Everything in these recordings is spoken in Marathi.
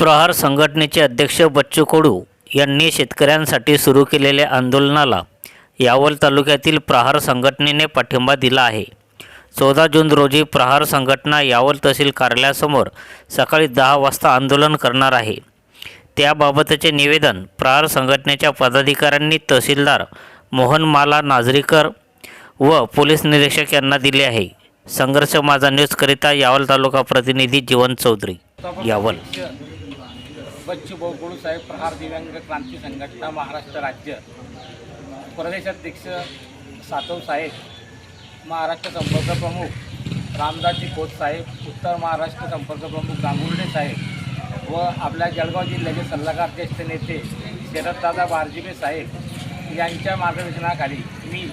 प्रहार संघटनेचे अध्यक्ष बच्चू कडू यांनी शेतकऱ्यांसाठी सुरू केलेल्या आंदोलनाला यावल तालुक्यातील प्रहार संघटनेने पाठिंबा दिला आहे. चौदा जून रोजी प्रहार संघटना यावल तहसील कार्यालयासमोर सकाळी दहा वाजता आंदोलन करणार आहे. त्याबाबतचे निवेदन प्रहार संघटनेच्या पदाधिकाऱ्यांनी तहसीलदार मोहन माला नाझरीकर व पोलीस निरीक्षक यांना दिले आहे. संघर्ष माझा न्यूजकरिता यावल तालुका प्रतिनिधी जीवन चौधरी यावल. बच्चू भाऊ साहेब प्रहार दिव्यांग क्रांती संघटना महाराष्ट्र राज्य. प्रदेशाध्यक्ष सातव साहेब महाराष्ट्र संपर्क प्रमुख रामदासजी खोत साहेब उत्तर महाराष्ट्र संपर्क प्रमुख गांगुर्डे साहेब व आपल्या जळगाव जिल्ह्याचे सल्लागार ज्येष्ठ नेते शरददादा बारजिबे साहेब यांच्या मार्गदर्शनाखाली मी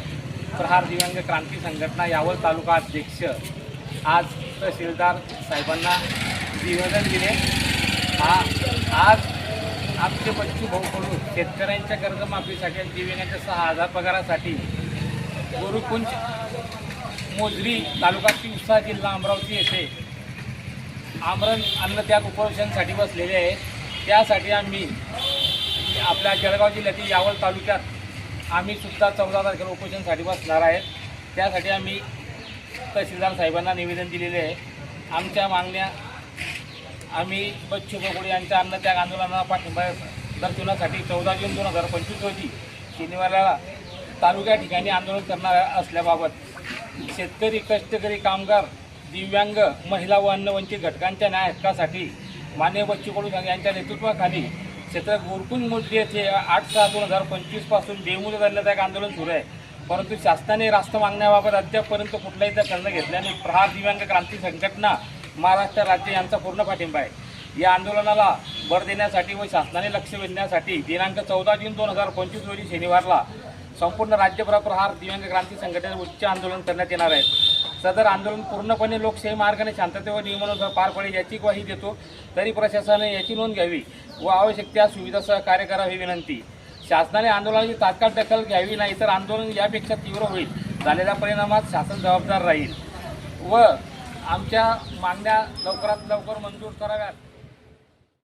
प्रहार दिव्यांग क्रांती संघटना यावल तालुका अध्यक्ष आज तहसीलदार साहेबांना निवेदन दिले. हा आज आमचे बच्चू भाऊ कडून शेतकऱ्यांच्या कर्जमाफीसाठी आणि दिव्यांगाच्या सहा हजार पगारासाठी गुरुकुंज मोजरी तालुका तिवसा जिल्हा अमरावती येथे आमरण अन्नत्याग उपोषणसाठी बसलेले आहेत. त्यासाठी आम्ही आपल्या जळगाव जिल्ह्यातील यावल तालुक्यात आम्ही सुद्धा चौदा तारखेला उपोषणसाठी बसणार आहेत. त्यासाठी आम्ही तहसीलदार साहेबांना निवेदन दिलेले आहे. आमच्या मागण्या आम्ही बच्चू बगुडे यांच्या अन्नत्याग आंदोलनाला पाठिंबा दर्शवण्यासाठी चौदा जून दोन हजार पंचवीस रोजी शनिवारला तालुक्या ठिकाणी आंदोलन करणार असल्याबाबत शेतकरी कष्टकरी कामगार दिव्यांग महिला व अन्नवंचित घटकांच्या न्याय हक्कासाठी मान्य बच्चू कडू यांच्या नेतृत्वाखाली क्षेत्र गोरकुंज मोदी येथे आठ सहा दोन हजार पंचवीसपासून बेमुदत एक आंदोलन सुरू आहे. परंतु शासनाने रास्त मागण्याबाबत अद्यापपर्यंत कुठलाही तर न घेतल्याने प्रहार दिव्यांग क्रांती संघटना महाराष्ट्र राज्य यांचा पूर्ण पाठिंबा आहे. या आंदोलनाला भर देण्यासाठी व शासनाने लक्ष वेधण्यासाठी दिनांक चौदा जून दोन हजार पंचवीस रोजी शनिवारला संपूर्ण राज्यभर प्रहार दिव्यांग क्रांती संघटनेचे उच्च आंदोलन करण्यात येणार आहे. सदर आंदोलन पूर्णपणे लोकशाही मार्गाने शांतते व नियमानुसार पार पडेल याची ग्वाही देतो तरी प्रशासनाने याची नोंद घ्यावी व आवश्यक त्या सुविधासह कार्य करावी विनंती. शासनाने आंदोलनाची तात्काळ दखल घ्यावी नाही तर आंदोलन यापेक्षा तीव्र होईल. झालेल्या परिणामात शासन जबाबदार राहील. व आमच्या मागण्या लवकरात लवकर मंजूर कराव्यात.